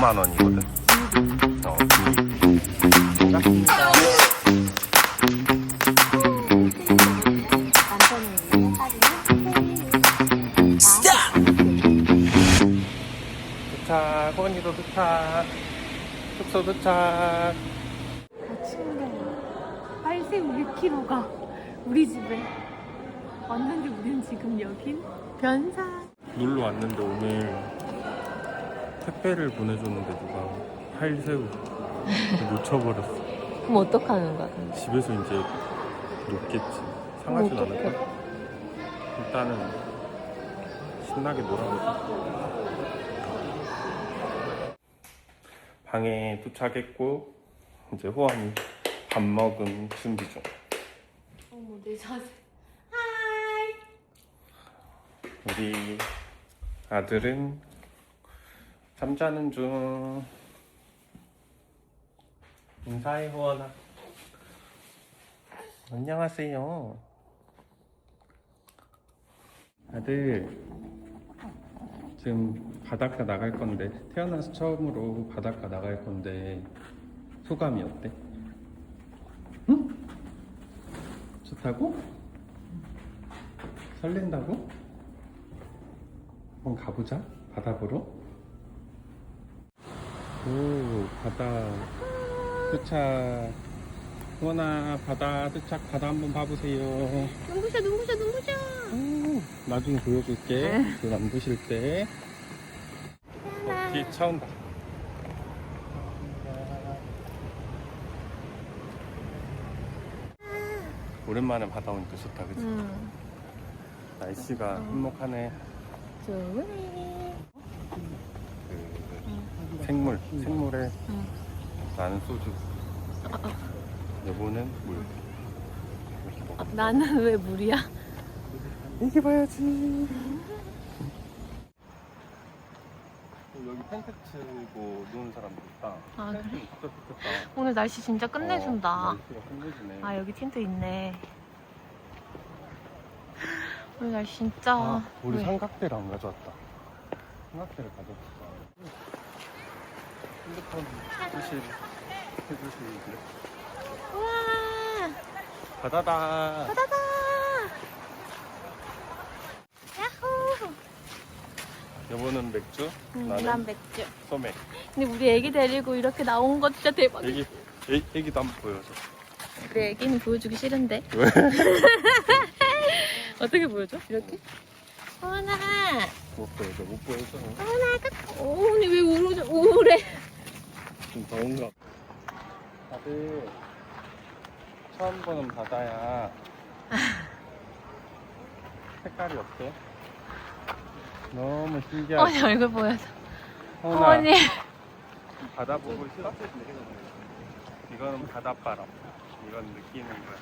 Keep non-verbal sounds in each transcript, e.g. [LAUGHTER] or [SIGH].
5만 원이거든. 어, 도착, 호원이도 도착, 숙소 도착. 친구 빨색 6kg가 우리 집에 왔는데 우린 지금 여긴 변산 놀러 왔는데 오늘 택배를 보내줬는데 누가 할새우 놓쳐버렸어. 그럼 어떡하는 거야 근데? 집에서 이제 놓겠지. 상하진 그럼 어떡해? 않을까? 일단은 신나게 놀아보자. 방에 도착했고 이제 호환이 밥 먹음 준비 중. 어머 내 자세 하이 우리 아들은 잠자는 중. 인사해 호원아. 안녕하세요. 아들 지금 바닷가 나갈 건데 태어나서 처음으로 바닷가 나갈 건데 소감이 어때? 응? 좋다고? 설렌다고? 한번 가보자 바다 보러 오 바다. 도착. 호원아 바다 도착. 바다 한번 봐보세요. 눈부셔 눈부셔 눈부셔. 오, 나중에 보여줄게. 눈 안 부실 때. 어, 뒤에 차 온다 오랜만에 바다 오니까 좋다 그치? 응 날씨가 한몫하네. 좋으네. 그 생물 생물에 응. 나는 소주. 여보는 물. 이렇게 먹어 아, 나는 왜 물이야? 이게 봐야지. 여기 텐트 치고 노는 사람도 있다. 아, 텐트 진짜 좋겠다. 오늘 날씨 진짜 끝내준다. 어, 날씨가 끝내주네. 아 여기 텐트 있네. 오늘 날씨 진짜 아, 우리 왜? 삼각대를 안 가져왔다. 삼각대를 가져왔다 핸드폰 조심. 해주시길래 우와. 바다다. 바다다. 야호. 여보는 맥주? 응, 나는 난 맥주. 소맥. 근데 우리 애기 데리고 이렇게 나온 거 진짜 대박이야 애기 애, 애기도 한번 보여줘. 우리 애기는 보여주기 싫은데. [LAUGHS] 왜? [LAUGHS] 어떻게 보여줘? 이렇게? 어머나. 못 보여줘 못 보여줘. 어머나 어, 언니 왜 우울해 우울해 좀 더운가. 다들 처음 보는 바다야. 색깔이 어때? 너무 신기하지? 어머니 얼굴 보여줘. 호은아, 어머니. 바다 보고 있어? 이거는 바닷바람. 이건 느끼는 거야.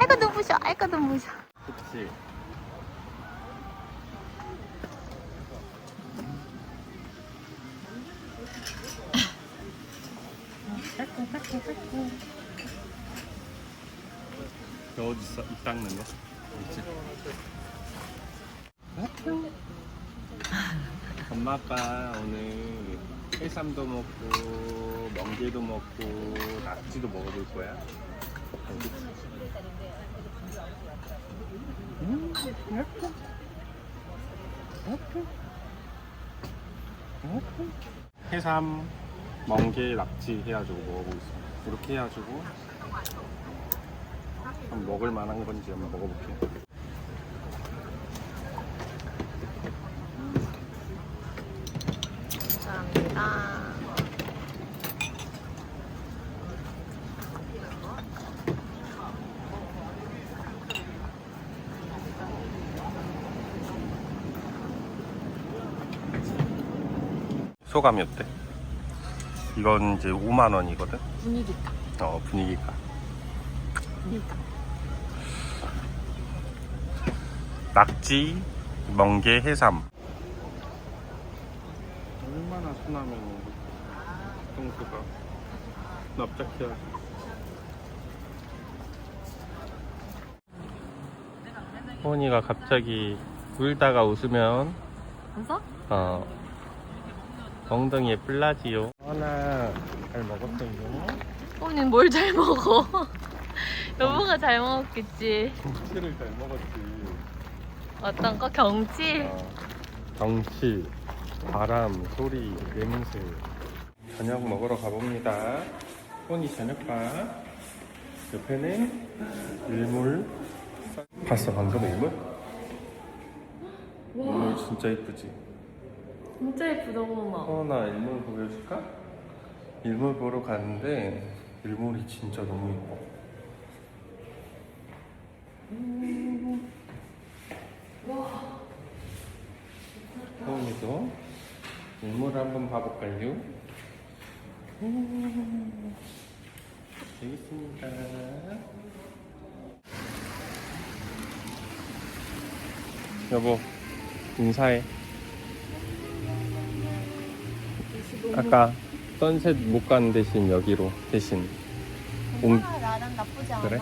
아이고 눈부셔. 아이고 눈부셔. 그치? 너 어디 있어? 입 닦는 거? 있지? 엄마 아빠 오늘 해삼도 먹고 멍게도 먹고 낙지도 먹어볼 거야. 해삼, 멍게, 낙지 해가지고 있어. 이렇게 해가지고 한번 먹을 만한 건지 한번 먹어볼게. 감사합니다 소감이 어때? 이건 이제 5만 원이거든. 분위기가 어 분위기가. 분위기가 낙지, 멍게, 해삼. 얼마나 순하면 동수가 납작해야. 호은이가 갑자기 울다가 웃으면 웃어? 어 엉덩이에 플라지요. 하나 잘 먹었어요. 언니는 뭘 잘 먹어? [LAUGHS] 여보가 잘 먹었겠지. 김치를 잘 먹었지. 어떤 거 경치? 어, 경치, 바람, 소리, 냄새. 저녁 먹으러 가봅니다. 혼이 저녁밥. 옆에는 일몰. 봤어 방금 일몰? 일몰 진짜 이쁘지? 진짜 예쁘다 엄마. 어, 나 일몰 보여줄까? 일몰 보러 갔는데 일몰이 진짜 너무 예뻐. 소은이도 일몰을 한번 봐볼까요? 음, 있습니다. 여보, 인사해. 아까 선셋 못 가는 대신 여기로 대신 온 아, 나랑 나쁘지 않아. 그래?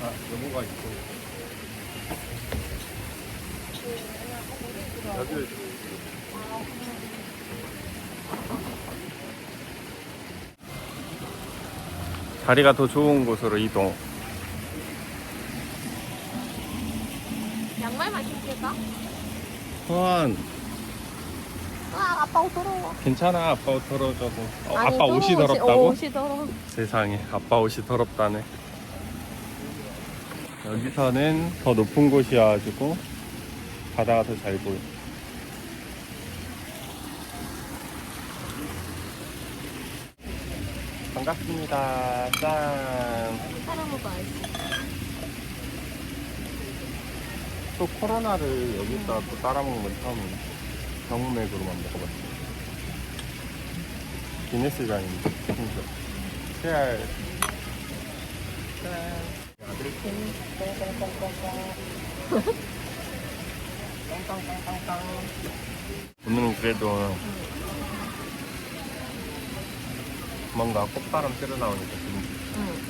아, 여보가 있고. 여기 자리가 더 좋은 곳으로 이동. 양말만 신길까? 소환, 아 아빠 옷 더러워. 괜찮아. 아빠 옷 더러워져도. 어, 아니, 아빠 옷이 더러워, 더럽다고? 옷이 더러워. 세상에, 아빠 옷이 더럽다네. 여기서는 더 높은 곳이어가지고 바다가 더 잘 보여. 반갑습니다. 짠. 또 코로나를 여기다 또 따라먹는 건 처음이네. 경험액으로만 먹어봤어. 기네스장인데, 진짜. 새알. 짠. 아들 똥똥똥똥똥. 오늘은 그래도 뭔가 꽃바람 쐬러 나오니까 기분 좋다. 응.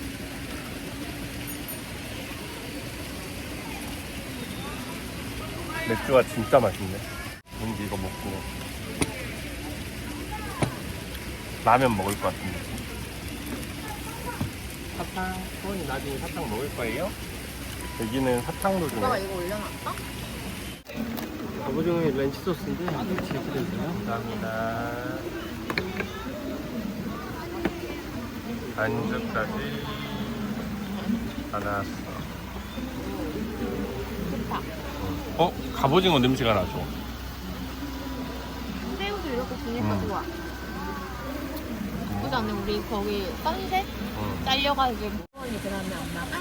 맥주가 진짜 맛있네. 뭔지 이거 먹고 라면 먹을 것 같은데. 사탕, 소원이 나중에 사탕 먹을 거예요? 여기는 사탕도 주네. 오빠가 이거 올려놨어? 갑오징어에 렌치 소스인데 같이 드릴까요? 감사합니다. 안주까지 다 나왔어. 좋다. 어? 갑오징어 냄새가 나죠? 새우도 이렇게 주니까 음. 좋아. 그다음에 우리 거기 선셋 응. 잘려가지고 소원이 그러면 엄마가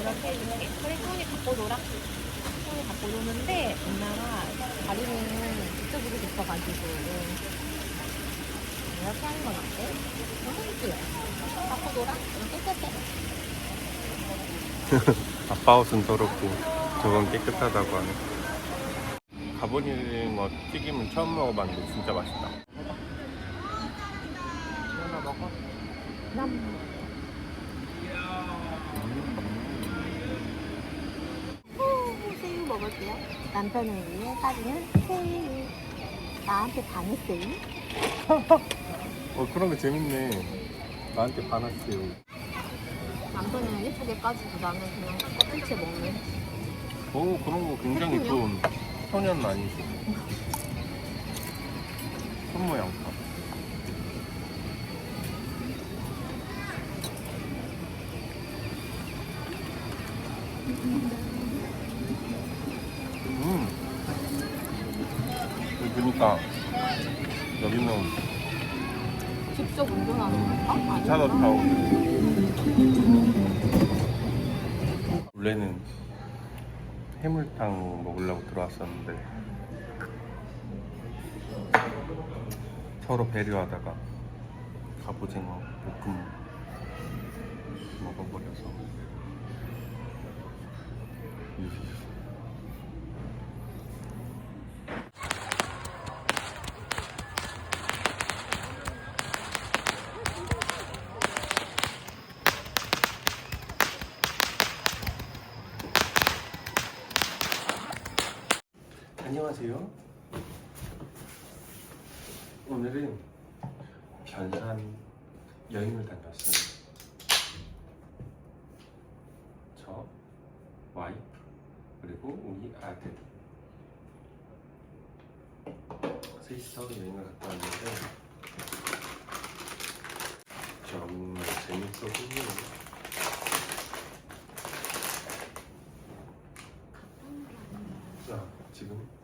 이렇게 해줄게. 그래 소원이 갖고 놀아. 소원이 갖고 노는데 엄마가 다리는 이쪽으로 깊어가지고 이렇게 하는 건 어때? 너무 예쁘요. 갖고 놀아. 깨끗해. [LAUGHS] 아빠 옷은 더럽고 저건 깨끗하다고 하네. 갑오징어 튀김은 처음 먹어봤는데 진짜 맛있다. 하나 먹어. 남. 후, 새우 먹을게요. 남편을 위해 사주는 새우. 나한테 반했어요. [LAUGHS] 어 그런 거 재밌네. 나한테 반했어요. 남편은 예쁘게 까지고 나는 그냥 껍질째 먹네. 오 그런 거 굉장히. 좋은 소년 아니지? 손 모양 봐. 음. 여기 보니까 여기는 직접 운전하는 건가? 아니구나. 차도타운 원래는 해물탕 먹으려고 들어왔었는데 서로 배려하다가 갑오징어 볶음 먹어버려서 안녕하세요. 오늘은 변산 여행을 다녔어요. 저, 와이프, 그리고 우리 아들. 셋이서 여행을 갔다 왔는데 정말 재밌었군요. 자, 지금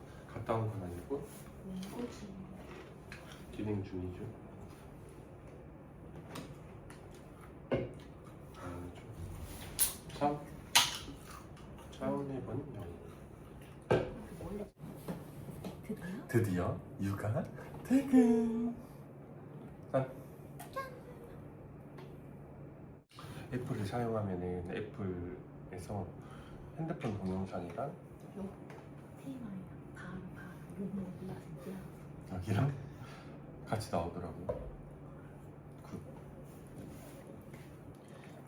갔다 온 건 아니고 진행 중이죠. 처음 해본 여행. 드디어 육아 퇴근. 짠. 애플을 사용하면은 애플에서 핸드폰 동영상이랑 여기랑 같이 나오더라고요. 굿.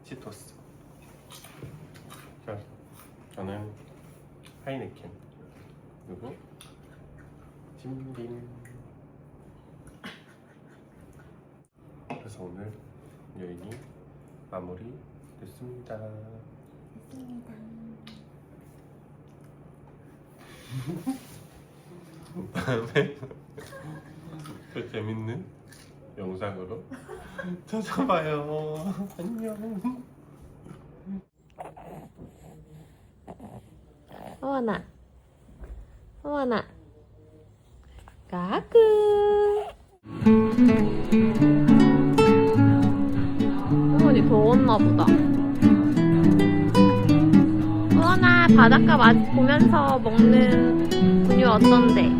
치토스. 자, 저는 하이네켄. 그리고 짐빔. 그래서 오늘 여행이 마무리 됐습니다. 다 [LAUGHS] 더 [LAUGHS] 재밌는 영상으로 [LAUGHS] 찾아봐요. 안녕. 호원아, 호원아, 까끄. 호원이 더웠나 보다. 호원아, 바닷가 맛 보면서 먹는 분유 어떤데?